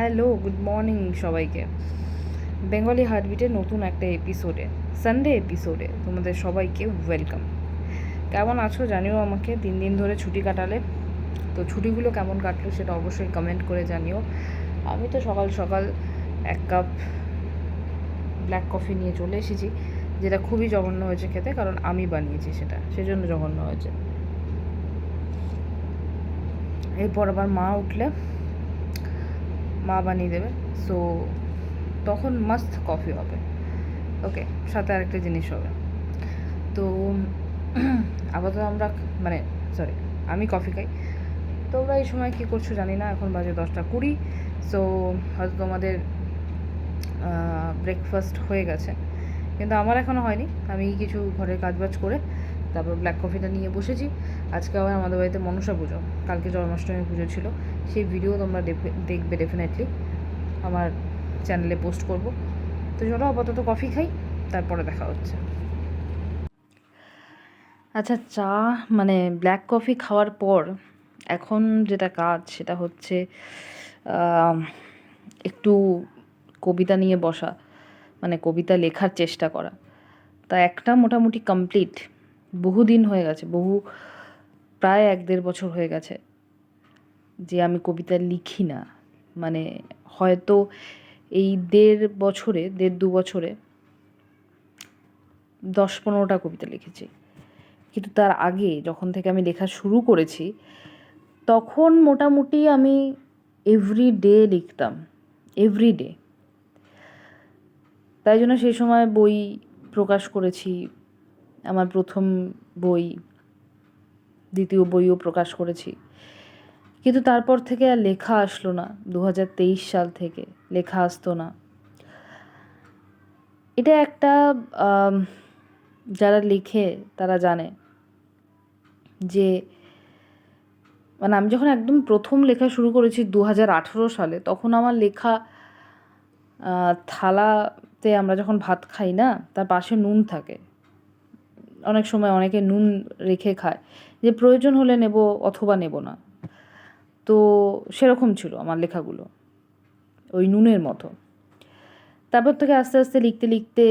Hello, good morning সবাইকে। Bengali হার্টবিটের নতুন একটা এপিসোডে সানডে এপিসোডে তোমাদের সবাইকে ওয়েলকাম কেমন আছো জানিও আমাকে তিন দিন ধরে ছুটি কাটালে। তো ছুটিগুলো কেমন কাটলো সেটা অবশ্যই কমেন্ট করে জানিও। আমি তো সকাল সকাল এক কাপ ব্ল্যাক কফি নিয়ে চলে এসেছি, যেটা খুবই জঘন্য হয়েছে খেতে, কারণ আমি বানিয়েছি সেটা, সেজন্য জঘন্য হয়েছে। এরপর আবার মা উঠলে মা বানিয়ে দেবে। সো তখন মাস্ত কফি হবে। ওকে সাথে আরেকটা জিনিস হবে। তো, আপাতত আমরা মানে সরি আমি কফি খাই। তোমরা এই সময় কী করছ জানি না, এখন বাজে দশটা কুড়ি। সো হয়তো তোমাদের ব্রেকফাস্ট হয়ে গেছে। কিন্তু আমার এখনও হয়নি। আমি কিছু ঘরের কাজবাজ করে তারপর ব্ল্যাক কফিটা নিয়ে বসেছি। আজকে আবার আমাদের বাড়িতে মনসা পুজো। কালকে জন্মাষ্টমী পুজো ছিল। সেই ভিডিও তোমরা দেখবে ডেফিনেটলি আমার চ্যানেলে পোস্ট করব। তো চলো আপাতত কফি খাই, তারপরে দেখা হচ্ছে। আচ্ছা চা মানে ব্ল্যাক কফি খাওয়ার পর এখন যেটা কাজ, সেটা হচ্ছে একটু কবিতা নিয়ে বসা মানে কবিতা লেখার চেষ্টা করা। তা একটা মোটামুটি কমপ্লিট বহু দিন হয়ে গেছে, বহু, প্রায় এক দেড় বছর হয়ে গেছে যে আমি কবিতা লিখি না। মানে হয়তো এই দেড় বছরে, দেড় দু বছরে দশ পনেরোটা কবিতা লিখেছি। কিন্তু তার আগে যখন থেকে আমি লেখা শুরু করেছি, তখন মোটামুটি আমি এভরি ডে লিখতাম এভরি ডে তাই জন্য সেই সময় বই প্রকাশ করেছি আমার প্রথম বই, দ্বিতীয় বইও প্রকাশ করেছি। কিন্তু তারপর থেকে আর লেখা আসলো না দু হাজার তেইশ সাল থেকে। লেখা আসতো না। এটা একটা যারা লিখে তারা জানে যে মানে আমি যখন একদম প্রথম লেখা শুরু করেছি দু হাজার আঠেরো সালে, তখন আমার লেখা থালাতে আমরা যখন ভাত খাই না, তার পাশে নুন থাকে। অনেক সময় অনেকে নুন রেখে খায়। যে প্রয়োজন হলে নেব অথবা নেব না। তো সেরকম ছিল আমার লেখাগুলো, ওই নুনের মতো। তারপর থেকে আস্তে আস্তে লিখতে লিখতে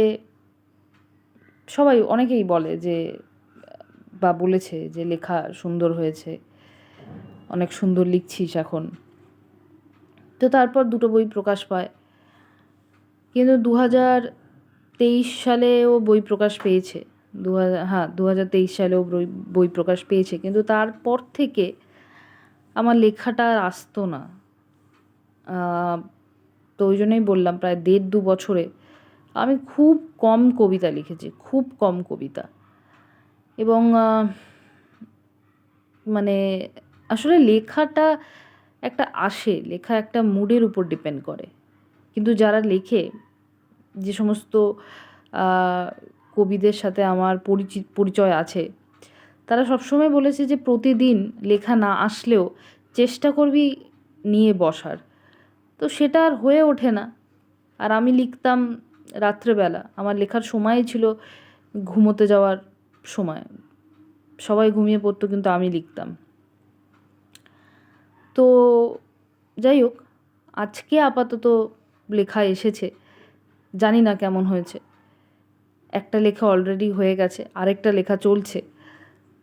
সবাই, অনেকেই বলে যে, বা বলেছে যে লেখা সুন্দর হয়েছে, অনেক সুন্দর লিখছিস এখন। তো তারপর দুটো বই প্রকাশ পায়। কিন্তু দু হাজার তেইশ সালেও বই প্রকাশ পেয়েছে। দু হাজার হ্যাঁ দু হাজার তেইশ সালেও বই বই প্রকাশ পেয়েছে। কিন্তু তারপর থেকে আমার লেখাটা আর আসতো না। তো ওই জন্যই বললাম প্রায় দেড় দু বছরে আমি খুব কম কবিতা লিখেছি, খুব কম কবিতা। এবং মানে আসলে লেখাটা একটা আসে, লেখা একটা মুডের উপর ডিপেন্ড করে। কিন্তু যারা লেখে যে সমস্ত কবিদের সাথে আমার পরিচিত পরিচয় আছে। তারা সবসময় বলেছে যে, প্রতিদিন লেখা না আসলেও চেষ্টা করবি নিয়ে বসার। তো সেটা আর হয়ে ওঠে না। আর আমি লিখতাম রাত্রেবেলা। আমার লেখার সময় ছিল ঘুমোতে যাওয়ার সময়। সবাই ঘুমিয়ে পড়তো, কিন্তু আমি লিখতাম। তো যাই হোক, আজকে আপাতত লেখা এসেছে। জানি না কেমন হয়েছে। একটা লেখা অলরেডি হয়ে গেছে, আরেকটা লেখা চলছে।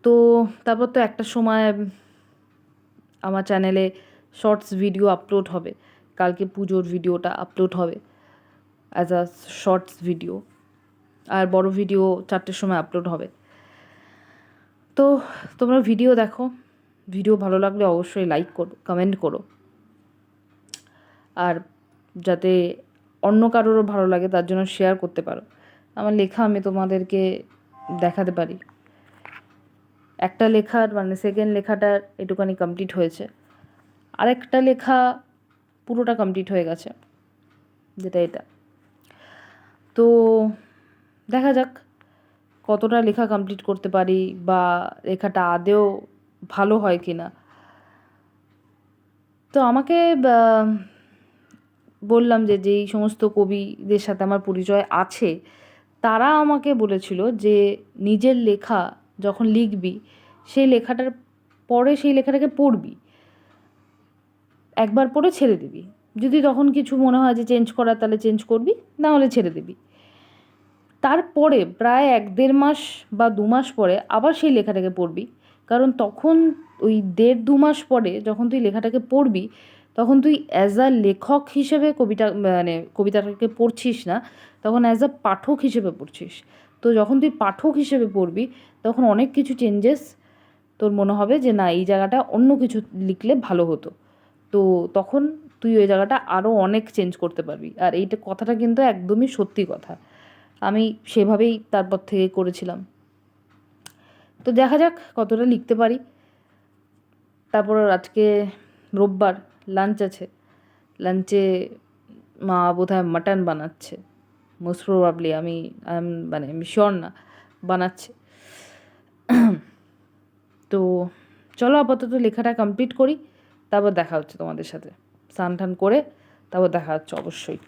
তো তারপর তো একটা সময় আমার চ্যানেলে শর্টস ভিডিও আপলোড হবে, কালকে পুজোর ভিডিওটা আপলোড হবে অ্যাজ আ শর্টস ভিডিও আর বড় ভিডিও চারটের সময় আপলোড হবে। তো তোমরা ভিডিও দেখো ভিডিও ভালো লাগলে অবশ্যই লাইক করো কমেন্ট করো। আর যাতে অন্য কারোরও ভালো লাগে, তার জন্য শেয়ার করতে পারো। আমার লেখা আমি তোমাদেরকে দেখাতে পারি। একটা লেখার মানে সেকেন্ড লেখাটার এটুখানি কমপ্লিট হয়েছে। আরেকটা লেখা পুরোটা কমপ্লিট হয়ে গেছে, যেটা এটা। তো দেখা যাক কতটা লেখা কমপ্লিট করতে পারি বা লেখাটা আদেও ভালো হয় কি না। তো আমাকে বললাম যে যেই সমস্ত কবিদের সাথে আমার পরিচয় আছে তারা আমাকে বলেছিল যে নিজের লেখা যখন লিখবি, সেই লেখাটার পরে সেই লেখাটাকে পড়বি। একবার পড়ে ছেড়ে দিবি। যদি তখন কিছু মনে হয় যে চেঞ্জ করার তাহলে চেঞ্জ করবি, না হলে ছেড়ে দিবি। তারপরে প্রায় এক দেড় মাস বা দু মাস পরে আবার সেই লেখাটাকে পড়বি। কারণ তখন ওই দেড় দু মাস পরে যখন তুই লেখাটাকে পড়বি তখন তুই অ্যাজ আ লেখক হিসেবে কবিতা মানে কবিতাটাকে পড়ছিস না, তখন অ্যাজ আ পাঠক হিসেবে পড়ছিস। তো যখন তুই পাঠক হিসেবে পড়বি, তখন অনেক কিছু চেঞ্জেস তোর মনে হবে যে না, এই জায়গাটা অন্য কিছু লিখলে ভালো হতো। তো তখন তুই ওই জায়গাটা আরও অনেক চেঞ্জ করতে পারবি। আর এইটা কথাটা কিন্তু একদমই সত্যি কথা। আমি সেভাবেই তারপর থেকে করেছিলাম। তো দেখা যাক কতটা লিখতে পারি। তারপর আজকে রোববার লাঞ্চ আছে। লাঞ্চে মা বোধহয় মাটন বানাচ্ছে। মোস্ট প্রবাবলি আমি মানে আমি শিওর না, বানাচ্ছে। তো চলো আপাতত লেখাটা কমপ্লিট করি, তারপর দেখা হচ্ছে তোমাদের সাথে। স্নান টান করে, তারপর দেখা হচ্ছে অবশ্যই।